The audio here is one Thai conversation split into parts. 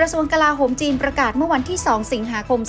กระทรวงกลาโหมจีนประกาศเมื่อวันที่ 2 สิงหาคม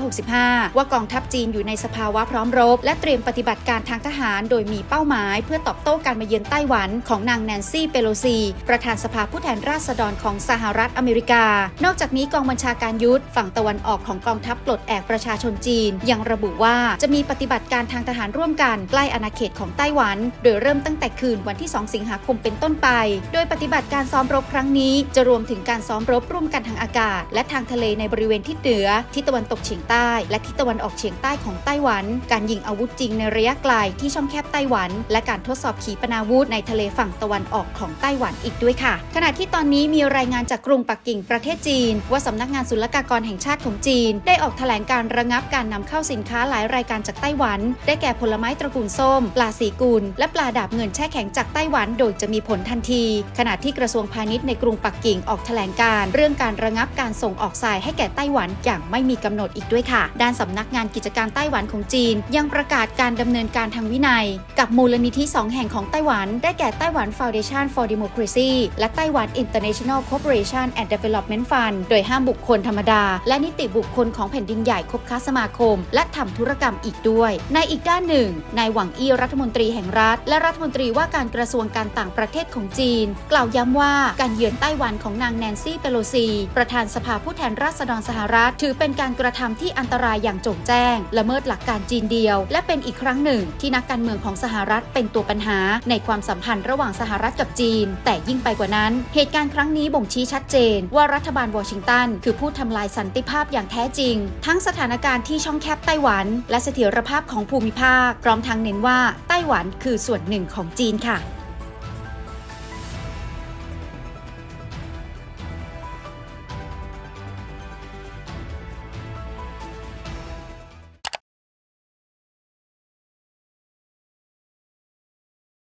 2565 ว่ากองทัพจีนอยู่ในสภาวะพร้อมรบ และเตรียมปฏิบัติการทางทหาร โดยมีเป้าหมาย เพื่อตอบโต้การมาเยือนไต้หวันของนางแนนซี่เปโลซี ประธานสภาผู้แทนราษฎรของสหรัฐอเมริกา นอกจากนี้กองบัญชาการยุทธฝั่งตะวันออกของกองทัพปลดแอกประชาชนจีน ยังระบุว่าจะมีปฏิบัติการทางทหารร่วมกันใกล้อาณาเขตของไต้หวัน โดยเริ่มตั้งแต่คืนวันที่ 2 สิงหาคมเป็นต้นไป โดยปฏิบัติการซ้อมรบครั้งนี้จะรวมถึงการซ้อมรบร่วมกันทางอากาศ และทางทะเลในบริเวณทิศเหนือทิศตะวันตกเฉียงใต้ และทิศตะวันออกเฉียงใต้ของไต้หวัน การยิงอาวุธจริงในระยะไกลที่ช่องแคบไต้หวัน และการทดสอบขีปนาวุธในทะเลฝั่งตะวันออกของไต้หวันอีกด้วยค่ะ ขณะที่ตอนนี้มีรายงานจากกรุงปักกิ่งประเทศจีน ว่าสำนักงานศุลกากรแห่งชาติของจีน ได้ออกแถลงการระงับการนำเข้าสินค้าหลายรายการจากไต้หวัน ได้แก่ผลไม้ตระกูลส้ม ปลาสีกุล และปลาดาบเงินแช่แข็งจากไต้หวัน โดยจะมีผลทันที ขณะที่กระทรวงพาณิชย์ในกรุงปักกิ่งออกแถลงการเรื่องการระงับการส่งออกทรายให้แก่ไต้หวันอย่างไม่มีกำหนดอีกด้วยค่ะ ด้านสำนักงานกิจการไต้หวันของจีน ยังประกาศการดำเนินการทางวินัย กับมูลนิธิสองแห่งของไต้หวัน ได้แก่ไต้หวัน Foundation for Democracy และไต้หวัน International Cooperation and Development Fund โดยห้ามบุคคลธรรมดา และนิติบุคคลของแผ่นดินใหญ่คบค้าสมาคม และทำธุรกรรมอีกด้วย ในอีกด้านหนึ่งนายหวังอี้รัฐมนตรีแห่งรัฐ และรัฐมนตรีว่าการกระทรวงการต่างประเทศของจีน กล่าวย้ำว่าการเยือนไต้หวันของนางแนนซี่เปโลซีประธานสภาผู้แทนราษฎรสหรัฐ ถือเป็นการกระทำที่อันตรายอย่างโจ่งแจ้ง ละเมิดหลักการจีนเดียว และเป็นอีกครั้งหนึ่ง ที่นักการเมืองของสหรัฐเป็นตัวปัญหา ในความสัมพันธ์ระหว่างสหรัฐกับจีน แต่ยิ่งไปกว่านั้น เหตุการณ์ครั้งนี้บ่งชี้ชัดเจน ว่ารัฐบาลวอชิงตันคือผู้ทำลายสันติภาพอย่างแท้จริง ทั้งสถานการณ์ที่ช่องแคบไต้หวัน และเสถียรภาพของภูมิภาค พร้อมทั้งเน้นว่าไต้หวันคือส่วนหนึ่งของจีนค่ะ